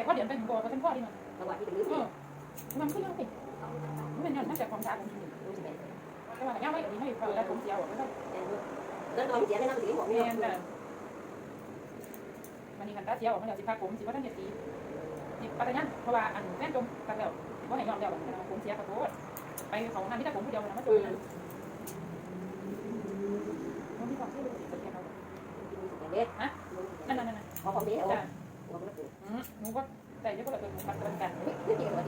แต่เขาเดี๋ยวเป็นบัวเป็นพ่อที่มันระหว่างที่จะลื้อเออมันขึ้นยังเป็นมันเป็นย้อนมาจากความช้าของชีวิตรู้สึกไงแต่ว่าย่าไว้อันนี้ไม่พอแล้วผมเสียวไม่ได้แล้วตอนเสียได้น้ำสีหมดเรีเนี่ยยนแบบมันนี่คันตาเสียวมันเดี๋ยวสิพาผมสิว่าท่านจะสีสิปัตยันเพราะว่าอันแม่จมกันแล้วว่าให้ยอมแล้วผมเสียขอโทษไปของงานที่แต่ผมผู้เดียวนะมาจมนะมันมีความเชื่อเลยสิเขาเด็ดนั่นนั่นนั่นขอของดีเอาจ้ะ หัวมันก็ตื่นหนูก็แต่เดี๋ยวก็เลยเป็นปัตตกันกัน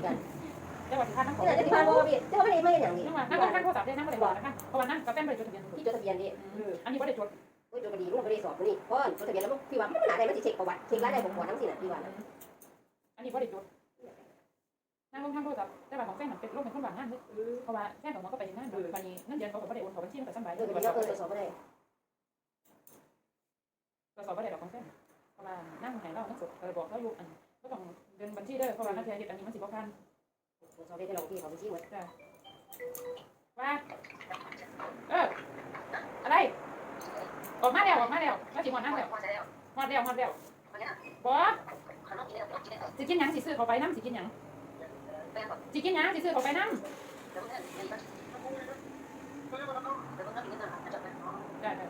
กันแต่ว่าที่ท่านทั้งของที่บ้านโมบิจะไม่ได้ไม่อย่างนี้นั่งมานั่งนั่งโทรศัพท์ได้นั่งไม่ได้บอกนะคะเพราะว่านั่งกับแฟนไปจดทะเบียนที่จดทะเบียนนี่อันนี้ก็ได้จดโอ้ยจดคดีมันก็ได้สอบนี่เพราะจดทะเบียนแล้วพี่ว่ามันหนาได้มันจะเช็คประวัติเช็ครายได้บุคคลทั้งสิ้นอะพี่ว่าอันนี้ก็ได้จดนั่งลงทางโทรศัพท์แต่ว่าของแฟนเป็นโรคเป็นคนหวานนั่นเลยเพราะว่าแฟนของมันก็ไปงานวันนี้นั่นเดือนเขาก็ได้โอนเขาบัญชีมันก็สบายเออเดี๋ยวเราเออตรวจสอบไม่ได้เราสอบไม่ได้หรอกของแฟน ว่านั่งไหนเรานั่งสดเราบอกเขาอยู่อันก็ต้องเดินบัญชีได้เพราะว่านั่นเทียนอันนี้มันสิบพันตรวจสอบได้เราพี่เขาไปชี้หมดว่าเอออะไรออกมาแล้วออกมาแล้วมาจิมอนนั่งแล้วฮอดแล้วฮอดแล้วบอสิกินหยังสิซื้อเขาไปน้ำสิกินหยังสิกินหยังสิซื้อเขาไปน้ำได้ได้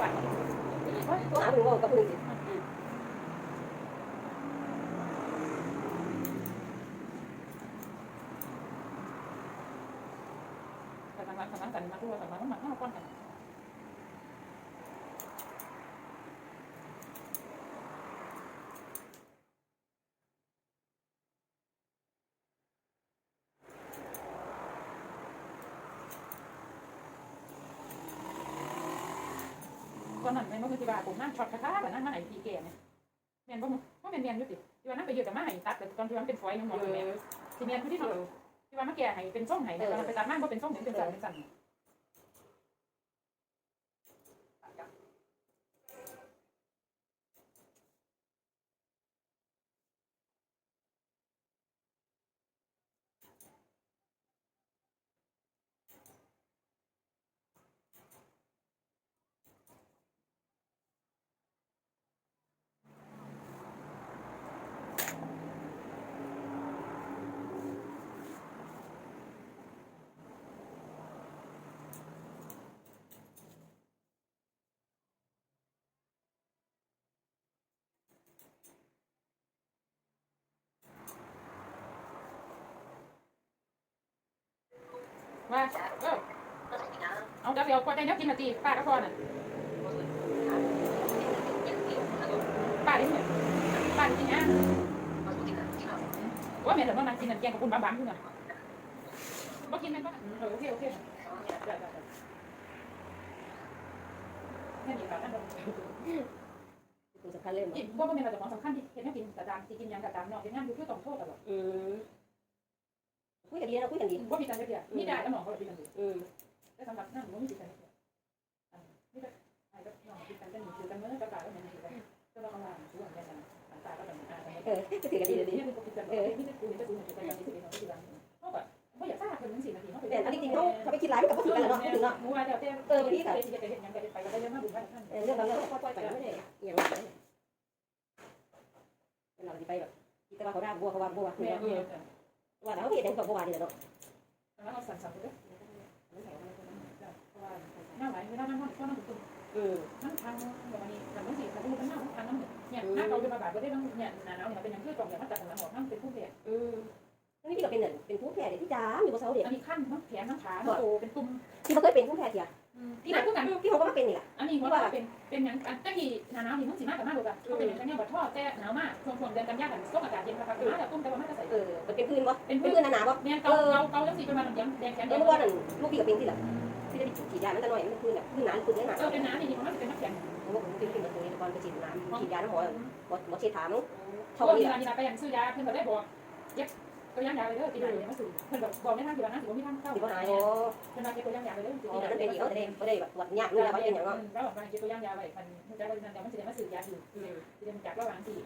ผมก็ผมไม่ใช่ไป ตัวหาเป็นว่ากับพึ่ง แต่ทางร้านทางร้านกันมาด้วยทางร้านมาห้าก้ อนกันตอนนั้นแม่นบ่คือที่ว่าผมนั่งช็อตกระทะแบบนั้นมาไอ้พีเกเนี่ยแม่นบ่ว่าแม่นแม่นอยู่ติที่ว่านั่งไปยืดกับมาให้ตัดแต่ตอนที่ว่ามันเป็นฝอยนึงหมดเลยแม่ที่แม่นคือที่เนาะที่ว่ามาแก่ให้เป็นส้มให้ตอนนั้นไปตัดมาบ่เป็นส้มเป็นสันเป็นสัน ว่าเออเอาจักเดียวกว่าใจเนี้ยกินนาทีป้าก็พอน่ะป้าดิเนี่ยป้าดิเนี่ยว่าแม่เดี๋ยวน้องนางกินน้ำแกงกับคุณบ้าบ้าขึ้นน่ะบ่กินแม่นบ่เออโอเคโอเคได้ได้ได้แค่นี้ค่ะนั่นคุณสำคัญเลยกินว่บ่แม่นเราจะของสำคัญที่เห็นแม่กินแต่ตามสิกินยังแต่ตามเนาะเป็นงานอยู่คือต้องโทษตลอดอืม คุยกันดีนะคุยกันดีว่ามีการเสียนี่ได้แล้วหมอเขาเลยดีกันดีอืมแต่สำหรับนั่นว่ามีการเสียนี่ก็ไอ้ก็น้องกินกันกันอยู่กันเมื่อกระต่ายก็เหมือนกันก็ต้องมาช่วยกันกันตาก็แบบอ่าเออก็ถือกันดีเลยดีนี่คือกินกันเออนี่คือนี่คือคุณจะกันที่สุดในที่ร้านเขาแบบว่าอยากทราบคนนึงสี่นาทีเขาไปแต่อันนี้จริงเขาเขาไปคิดร้ายมันกับเขาถือกันเนาะถึงเนาะมูว่าเดี๋ยวเต้เออพี่แต่ที่จะเห็นยังไปไปก็ได้เยอะมากบุญบ้านท่านเออเรื่องบางเรื่องเขาปล่อยไปไม่ได้อย่างไรเราไปแบบคิดว่าเขาได้บัวเขาว่าบัวแม่เออ ว่าแล้วเขาเห็นเขาบัวดีเลยเนาะแล้วเขาสั่นสั่นเลยหน้าไหวไม่ได้นั่งนั่งก็นั่งตุ้มอืมนั่งทางแบบนี้แต่บางทีแต่พูดนั่งทางนั่งเนี่ยหน้าเราจะมาแบบว่าได้นั่งเนี่ยหนาหนาวเนี่ยเป็นอย่างที่กล่องอย่างมาจากหลังหอกนั่งเป็นผู้เสียอืมนี่พี่ก็เป็นเป็นผู้แพ้เด็กที่จ้าอยู่บนเสาเด็กอันนี้ขั้นทั้งแขนทั้งขาโตเป็นตุ่มที่เขาเคยเป็นผู้แพ้เถีย ที่ไหนก็กันที่เขาก็มาเป็นนี่แหละอันนี้ว่าเป็นเป็นอย่างตั้งที่หนาหนาวนี่มันสีมากกับมากเลยก็เป็นอย่างนี้บัดท่อแต่หนาวมากช่วงช่วงเดือนกันยายนช่วงอากาศเย็นนะครับมาแต่ตุ้มแต่ว่าไม่จะใส่เออเป็นพื้นบ่เป็นเป็นเพื่พื้อนนหนาๆบ่เนี่ยเกาเกาเกาแล้วสีเป็นมาแดงแดงแขนเดี๋ยวเมื่อวานนั่นลูกพี่ก็เป็นที่ละที่ได้ฉีดยามันจะหน่อยมันพื้นแบบพื้นหนาพื้นหนาเออเป็นน้ำนี่มันเป็นน้ำแข็งผมว่าผมเป็นขึ้นมาตรงนี้ก่อนไปฉีดน้ำฉีดยาแล้วหมอหมอหมอเช็ดถามเพราะว่ามีการไปอย่างซื้อยาเพื่อนก็ได้บอกเย็บ ตัวย่างยาไปเลยตีไหนมาสื่อเพื่อนบอกในทางที่ว่านั่งถือว่ามีทางเข้าสิบ่หายเโอ้พื่อนมาเก็บตัวย่างยาไปเลยอ๋อนั่นเป็นอีกเขาได้เขาได้แบบวัดยากเลยว่าเป็นอย่างเนาะแล้วบอกมาเก็บตัวย่างยาไว้มันมันจะว่านั่นแต่มันจะได้มาสื่อยาอยู่จะได้จากระหว่างที่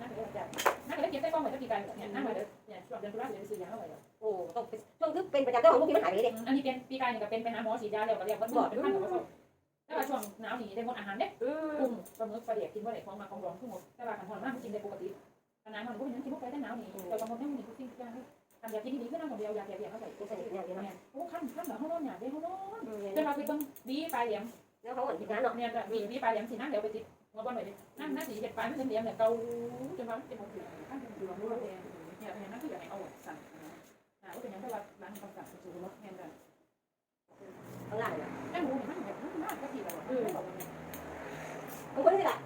นั่นก็จะนั่นก็ได้เก็บใส่กล้องไว้ตั้งกี่การเนี่ยนั่งมาเดี๋ยวเนี่ยช่วงเดือนตุลาเดี๋ยวซื้อยาเข้าไปโอ้ต้องช่วงคือเป็นประจำเจ้าของลูกพี่มันหายไปเลยอันนี้เป็นปีกายนี่ก็เป็นไปหาหมอฉีดยาแล้วก็เรียกว่าเป็นพันของเขาแต่ว่าช่วงหนาวนี่ได้งดอาหารเด้อืมกุ้งปลาหมึกปลาเดียกกินบ่ได้ของมาของร้องทั้งหมดแต่ว่าขันหอนมากกินได้ปกติข นาดมันก็ยังกินบ่ไปได้หนาวนี่แต่บางคนยังมีทุกสิ่งทุกอย่างทำอยากกินดีๆก็นั่งคนเดียวอยากอยากอยากเข้าไปเป็นสนิทเนี่ยเดียวแม่โอ้ขั้นขั้นแบบเขาโดนหยาดได้เขาโดนอืมจนมาไปเบิ่งบีปลายเหลี่ยมแล้วเขาเหมือนกินน้ำเนาะเนี่ยบีบีปลายเหลี่ยมสีนั่งเดี๋ยวไปติดงดบ่หน่อยดินั่งนั่งสีเจ็ดปลายมันเหลี่ยมเนี่ยเกาจนว่าเป็นหมดขั้นเป็นดวงรู้ว่าเนี่ยเนี่ยนั่นคืออยากให้เอาสั่นอ่าก็เป็นยังไงว่าร้านคำสั่งสูงรถแทนกันข้างล่างนะแม่หมูเนี่ยมันแบบมากก็ทีเราอะบางคนนี่แหละ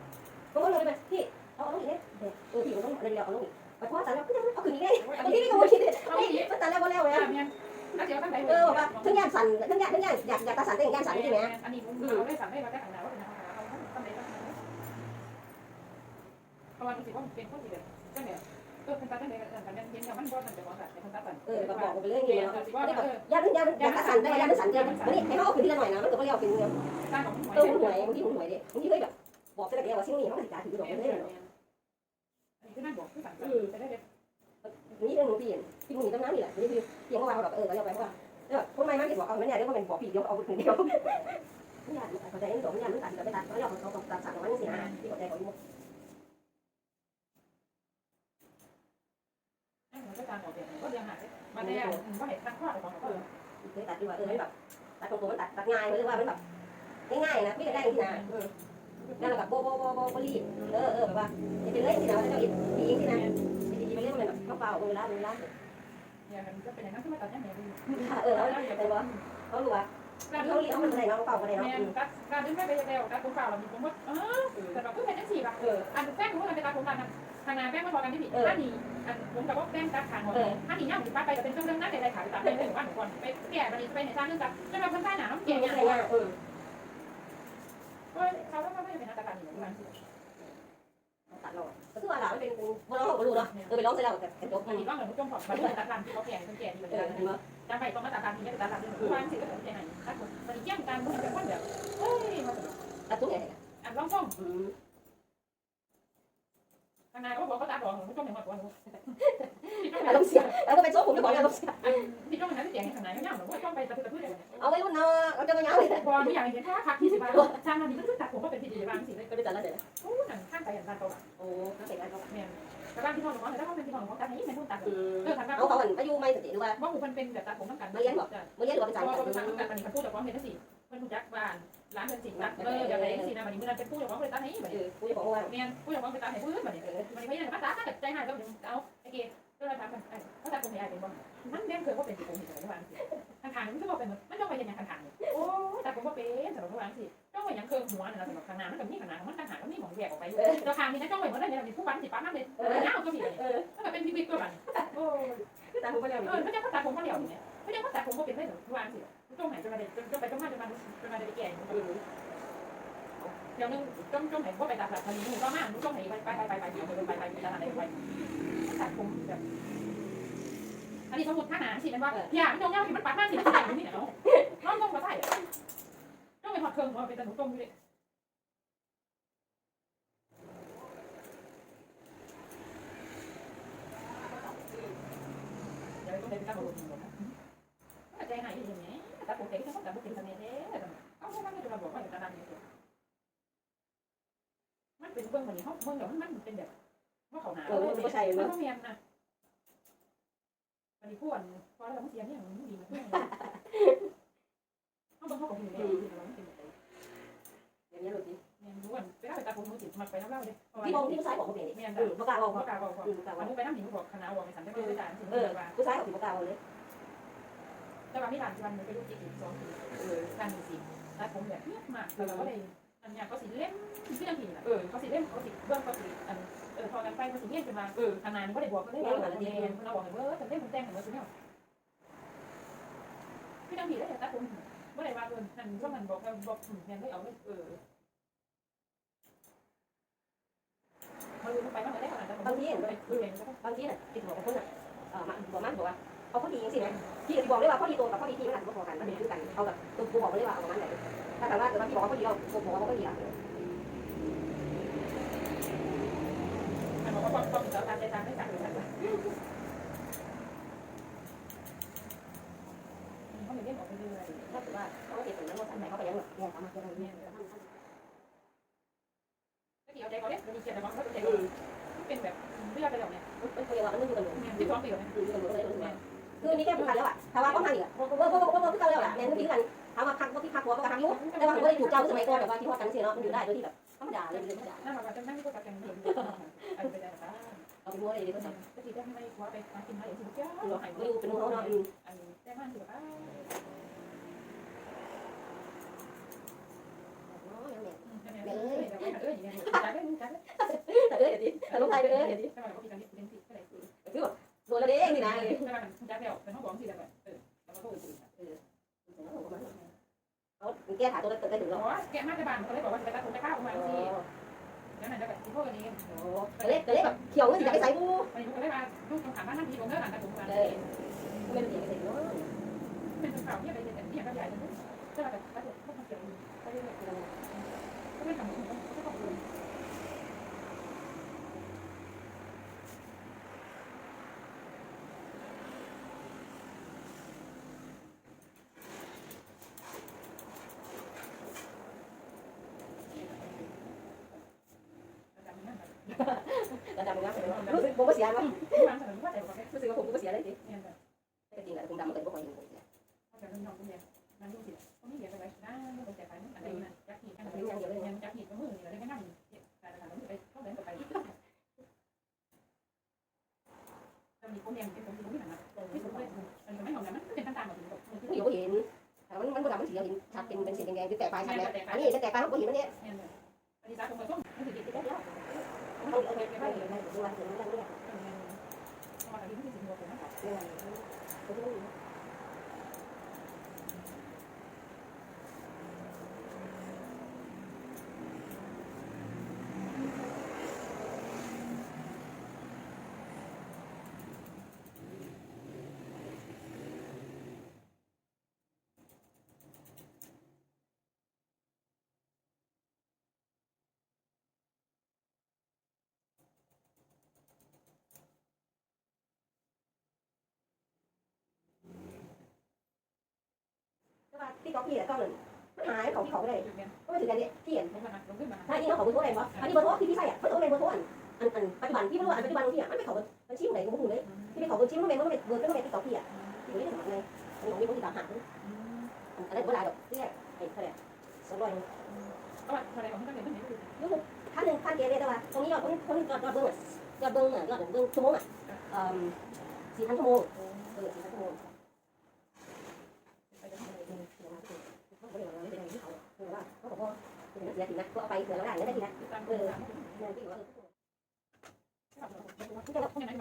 บางคนเลยแบบพี่ เอาเอาลงอีกเนี่ยเออพี่มันต้องอะไรเดียวเอาลงอีกไปพอสันแล้วก็ยังเอาคืนอีกได้บางทีพี่ก็คิดเลยนี่มันสันแล้วก็แล้วเนี่ยเออบอกว่าทั้งย่านสั่นทั้งย่านทั้งย่านอยากอยากตาสั่นแต่ย่านสั่นจริงไหมอันนี้ผมเอาได้สั่งได้มาได้ขนาดว่าเป็นทางกาเขาตั้งใจตั้งใจเพราะว่ารู้สึกว่าเป็นคนที่แบบตั้งแต่ยเออเป็นตาตั้งใจกันกันเย็นกับมันก็ตั้งใจว่าแต่เป็นตาตั้งเออก็บอกไปเรื่อยๆเนาะไม่ได้แบบย่านทั้งย่านอยากตาสันแต่ย่านสันจริงนี่ให้เขาเอาคืนทีละหน่อยนะมันก็ไม่ได้เอาคืนเงินสร้ยเออหวยบางทีหวยดิบางทีเคยแบบบอกเสด็จเดียวว่าสิ่งนี้เขาก็ติดตาถือดอกไปเรื่อยๆอั นนี้คือนั่นบอกคือสั่งจะได้แบบนี่เรื่องหนูพี่พี่มึงต้องน้ำนี่แหละนี่คือเพียงว่อวานเราแบบเออเราไปเพราะว่าแล้วคนไม่มาที่บอกเอาไม่เนี่ยเดี๋ยวก็เป็นบอกพี่เดียวเอาคนเดียวไม่อยากเขาใจนี่ตัวไม่อยากมันตัดไปตัดแล้วเราเขาตัดสั่งมันสินะที่เข้าใจเขาอยู่หนูก็การออกแบบก็ยังหามาได้ก็เห็นตั้งข้ออะไรของเขาเคยตัดดีกว่าเออแบบตัดตรงตัวมันตัดตัดง่ายหรือว่ามันแบบง่ายๆนะไม่ได้ได้ที่นะ นั่นแหละแบบโบโบโบโบโบรีเออเออแบบว่าจะเป็นเล่นที่ไหนว่าจะเอีกดีที่นะดีๆไปเล่นมันแบบเข้าเปล่าเวลาเวลาเนี่ยมันก็เป็นอย่างนั้นที่มาตัดเนี่ยเนี่ยเออแล้วแต่ว่าเขารู้ว่าการเขาเรียกเขามันอะไรเนาะเปล่าอะไรเนี่ยเนาะการการดึงไม่ไปแล้วการผมเปล่าเรามีผมว่าเออแต่เราก็เป็นทั้งสี่แบบเอออันแป้งรู้กันเป็นตาผมกันทางงานแป้งมาพอกันที่ผิดถ้าหนีอันผมกับว่าแป้งตัดทางหมดถ้าหนี่ย่างถึงป้าไปจะเป็นเรื่องเรื่องนั้นใดๆขายตัดไปเลยว่าหนูก่อนไปแก่บันนี้ไปในจ้างเรื่องกันจนเราคนใต้หนาต้องเก่เก่งยังไงเออ เฮ้ยเขาไม่เป็นนักการอยู่ที่บ้านตัดเราก็คือว่าเราไม่เป็นพวกเราก็รู้เนาะเออไปร้องเสร็จแล้วแต่จบมันมีบ้าเหมือนจมของมันเป็นตัดการที่เขาแก่เขาแก่ที่เหมือนเออกันใช่ไหมจำไปต้องมาตัดการที่จะตัดการที่บ้านสิก็ผมให้คัดผมมันเยี่ยงกันมันเป็นคนแบบเฮ้ยมาตัดทุกอย่งอันร้องฟ้องอืมทาง นายเขาบอกเขาตัดหรอผมจมอย่างหมดวันอารมณ์เสียแล้วก็ไปโซ่ผมจะบอกอารมณ์เสียที่จมองนั้นเสียงทางนายเขาย่างหนูว่าจมไปตัดตัดพืชเลยเอาไว้รุ่นเนาะเราจะไปยังเลยพอไม่อย่ากเห็นถ้าพักที่สิบบาทช่างมันนี่ก็ตัดผมก็เป็นที่ดีบ้างสิเลยก็ไปตัดแล้วเดี๋ยวโอ้หนังข้างไปอย่างตัดตัวโอ้เขาเสร็จแล้วเขาเนี่ยแต่บ้านที่พ่อหนูแต่ถ้าเขาเป็นที่พ่อหนูตัดนี้เป็นผู้ตัดอืมเออทางบ้านเอาเขาเหมือนไปอยู่ไม่สติหรือว่าว่าหมูมันเป็นแบบตัดผมต้องการเมื่อกี้หรือว่าเป็นพสายอตัดเป็นทางตัดมันนี่มันพูดจากความเห็นนั่ นสิมันรู้จักบ้านร้านเป็นสิ่งตัดเอออย่างไรสินะมันนี่มันเป็นผู้จากความเป็นตัดให้แบบเออกูจะบอกว่าเนี่ยผู้จากความเป็นตัดให้ผู้อื่นแบบนี้มันไม่ได้มาตัดถ้าเกิดใจหายก็เอาไอ้เกย์ก็เลยทำมันเขาตัดผมใหญ่เป็นบ่มันแม่เคยว่าเป็นสิผมเห็นแต่ว่าทางทางมันก็บอกเป็นมันต้องไปยังทางทางโอ้ตัดผมว่าเป็นสำหรับว่าสิต้องไปยังเครื่องหัวนะสำหรับทางน้ำมันกับนี่ทางน้ำมันทางหางมันมีของแยกออกไปตัวทางนี้นะต้องไปว่าได้เนี่ยมีผู้บันสิป้านั่นเลยเออน้าก็มีเลยเออถ้าเป็นพิพิธตัวมันโอ้ตัดผมไปแล้วเออไม่ใช่เขาตัดผมเขาเดียวเนี่ยไม่ใช่เขาตัดผมเขาเป็นได้หรอกวางสิ จ้องไหนจะมาเด็กจ้องไปจ้องมาจะมาจะมาเด็กแก่เดี๋ยวนึงจ้องจ้องไหนก็ไปตัดแบบนี้ก็มาจ้องไหนไปไปไปไปไปเดี๋ยวไปไปไปไปตัดอะไรไปตัดผมแบบอันนี้สมมติถ้าหนาสิมันว่าอย่าไม่จ้องเงาสิมันปัดมากสิมันใส่นี่เนาะน้องจ้องมาใส่จ้องไปหอดเครื่องว่าเป็นตะหนุจ้องอยู่เลยเดี๋ยวต้องเดินตามบทหมดนะใจหายอย่าง นี้ตัดผมเด็กต้องตัดผมเป็นสมัยเด้เอาพวกนั้นจะมาบอกว่าอยู่ตารางนี้มันเป็นเบื้องบนนี้เขาเบื้องเดี๋ยวมันเป็นแบบว่าเขาหนาเออมันก็ใช่มัเนาต้องเรียนนะวันนี้พวนพอเราต้องเสียเนี่ยมันดีมันเขาบอกเขาบอกอยู่เนี่ยเราไม่เป็นแบบอย่างนี้หลุดดิเนี่ยรู้ว่าไปได้ไปตาผมมือจิตมันไปน้ำเล่าเลยที่มองที่ผู้ชายบอกเขาเป็นเนี่ยอืมประกาศบอกเขากาบอกอืมประกาศวันนู้ไปน้ำหนิงบอกคณะบอกในสันติบาลจารย์ถึงเออว่าผู้ชายบอกประกาศเลย แต่ว่าไม่หลานวันมันไปลูกจิตอีกสองปีเออการมีสิแต่ผมแบบเงียบมากแล้วก็เลยอันเนี้เขาสีเล่มที่ยังผีนะเออเขาสีเล่มเขาสีเบื้องเขาสีอันเออพอกันไปเขาสีเงี้ยขึ้นมาเออทางงานก็ได้บอกก็ได้บอกเรียนเราบอกเลยว่าแต่เล่มมันแต่งเหมือนกันเนี่ยพี่ยังผีได้แต่ผมเมื่อไหร่ว่าเออท่นช่วงนั้นบอกบอกแทนไม่เอาเลยเออมาดูไปมันก็ได้ขนาดนั้นบางทีไปคุยกันบางทีน่ะติดหัวกับคนน่ะเออมาบอกมันบอกว่า เอาข้อดีจริงๆนะพี่บอกเลยว่าข้อดีตัวกับข้อดีที่มันอาจจะพอกันมันเป็นคือกันเอากับตัวกูบอกเลยว่าเอาประมาณไหนถ้าถามว่าแต่ว่าพี่บอกว่าข้อดีเราผมบอกว่าข้อดีอะมันบอกว่าความความสำคัญใจตาไม่สั่งเลยนะเขาไม่เล่นออกเรื่อยถ้าเกิดว่าเขาเก็บผลแล้วเราทำไหนเขาไปยังแบบเนี่ยเขามาเจออะไรๆเนี่ยก็ที่เอาใจเขาเนี่ยมันมีเกียรติแต่ว่าเขาใจเขาเป็นแบบเลือดไปแล้วเนี่ยมันเขาเรียว่ามันไม่อยู่กันเลยเนี่ยที่ท้องไปอยู่เนี่ยอยู่กันเลย คือมีแค่ผูกพันแล้วอะถ้าว่าเขาทำอีกอะว่าว่าว่าว่าเขาแล้วอะเนี่ยที่กันถามว่าพักว่าที่พักหัวก็พักยุ่แต่ว่าผมก็ได้ถูกเจ้าสมัยก่อนแบบว่าที่ว่ากันเสียเนาะมันอยู่ได้โดยที่แบบธรรมดาเลยธรรมดานั่นเราจะนั่งก็กับแกงเห็นอันเป็นอะไรบ้างเอาเป็นมัวเลยดีก็จะก็ที่ได้ไม่ว่าไปมากินมาอย่างที่เจ้าเราหายไม่รู้เป็นมัวเนาะอันแต่มันคือแบบเออเอออย่าเงี้ยจัดได้จัดได้แต่เออเดี๋ยวดิแต่ลูกชายเออเดี๋ยวดิแต่ว่าเขาพิการเป็นที่ก็ได้คือคือแบบตัวเราเองนี่นะแต่ว่าจัดแล้วเป็นห้องของที่แบบเออแล้วก็โทรคุย เขาแก้ถ่ายตัวเติร์ดได้ถึง บ แกว่าแกมาจะบานเขาเลยบอกว่าจะไปตัดผมไปข้าวมาทีแล้วนั่นจะแบบที่พวกนี้แต่เล็กแต่เล็กแบบเขียวเงี้ยจะไปใส่บูไปดูกันเลยว่าลูกถามว่านั่งที่ผมเลิกอ่านแต่ผมมาเลยไม่เป็นอย่างนี้เนาะเป็นข่าวเนี่ยไปเรแต่ที่ก็ใหญ่เลยก็แบบก็แบบพวกมันเกี่ยวก็เรื่องก็ไม่ทำก็ต้องดู ระดับน้ำรู้สึกผมก็เสียมั้งรู้สึกว่าผมก็เสียเลยสิเนี่ยแบบแต่จริงแหละผมดำมันเกิดก็คอยเห็นผมเสียแบบน้องคุณดูสิตรงนี้เดี๋ยวไปไว้นะไม่ต้องแจกไปอันนี้นะจักหีกันอะไรอย่างเงี้ยจักหีก็มือเนี่ยแล้วก็นั่งแต่ละแล้วไปเข้าเดินไปจะมีคนแดงเป็นคนที่รู้ไม่หันนะที่สุดเลยอันนี้ไม่หอมนะมันเป็นต่างๆแบบนี้ผู้หญิงก็เห็นแต่มันมันก็ดำมันสีเห็นชัดเป็นเป็นสีแดงๆคือแตกปลายชัดแล้วอันนี้จะแตกปลายเขาเห็นมันเนี่ยเนี่ยอันนี้สาคงต้องมันถือติดได้แล้ว เขาเอาไป ไม่เห็นไม่เห็นดูวันเราเนี่ยเพราะว่าอันนี้ที่สิงคโปร์นะครับเนี่ยเขาจะไม่รู้ ที่เขาเขียนต้องเลยหายของเขาเลยจุดเนี่ยก็ถึงกันเนี่ยเขียนลงมาลงขึ้นมาถ้าที่เขาของคุณโทษอะไรวะอันนี้เบอร์โทรที่พี่ใส่อะเบอร์โทรเป็นเบอร์โทรอันอันอันปัจจุบันพี่ไม่รู้อันปัจจุบันที่อะมันไม่เขาบัญชีไหนกูไม่รู้เลยที่ไม่เขาบัญชีมันเป็นมันเป็นเบอร์ก็เป็นที่เขาเขียนที่ไม่ได้สมัครเลยอันนี้ของมีคนที่ตามหาอันนั้นก็ได้ดอกที่แรกไอ้เท่าไหร่สองร้อยก็ว่าอะไรของที่ต้องเรียนต้องเรียนคือท่านหนึ่งท่านเกเรแต่ว่าตรงนี้ยอดคนคนยอดยอดเบิ้งอะยอดเบิ้งอะยอดเบิ้งชั่วโมงอะเอ่อสี่พันชั่วโมงเออสี่พันชั่วโมง ไปจะทำอะไร เขาบอกว่าไม่เป็นไรที่เขาคือ ว่าเขาบอกว่าเป็นเสียทีนะก็เอาไปเผื่อเราได้เงินได้ทีนะตามเออเงินที่ว่าที่จะต้องยังไง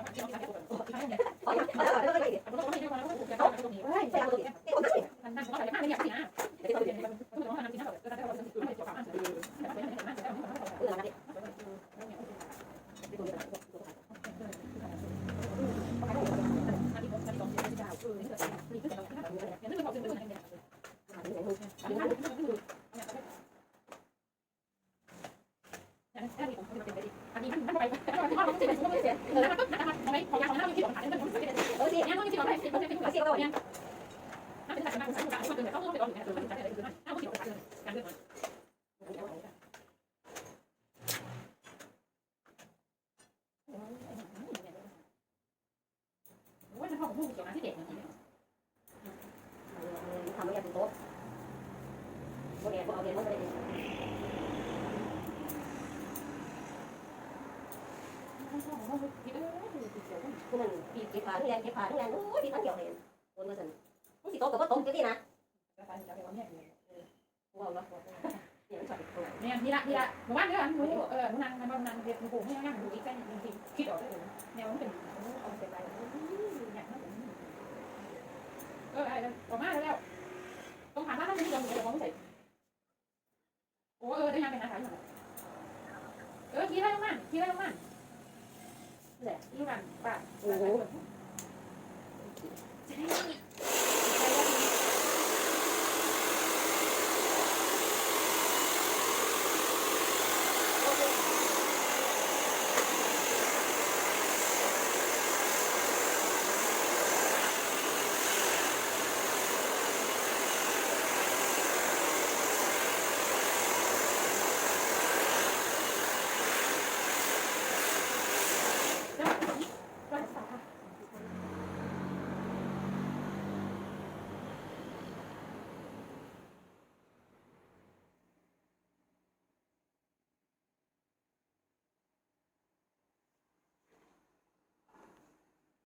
ม โมเดลเอาเดลมาเลยคือมันปีเก็บผ้าที่แรงเก็บผ้าที่แรงโอ้ยที่ทั้งเกี่ยวเลยโอนมาสั่นมันสิโตะกับว่าต๊ะจะดีนะว้าวแล้วเนี่ยมันชอบตัวเนี่ยนี่ละนี่ละหมู่บ้านเด้อหนูเออหนูนางมันนางเด็กหนูปู่ไม่ยังหนูอีกแค่จริงๆคิดออกได้เลยแนวมันเป็นเอาเป็นไรอย่างนั้นเอออะไรออกมาแล้วต้องถามว่าถ้ามันมีลมหรือลมไม่ใส่ โอ้เออได้ยังเป็นอาหารอยู่เออขี้ได้มากขี้ได้มากเนี่ยที่มันปะโอ้โหจะได้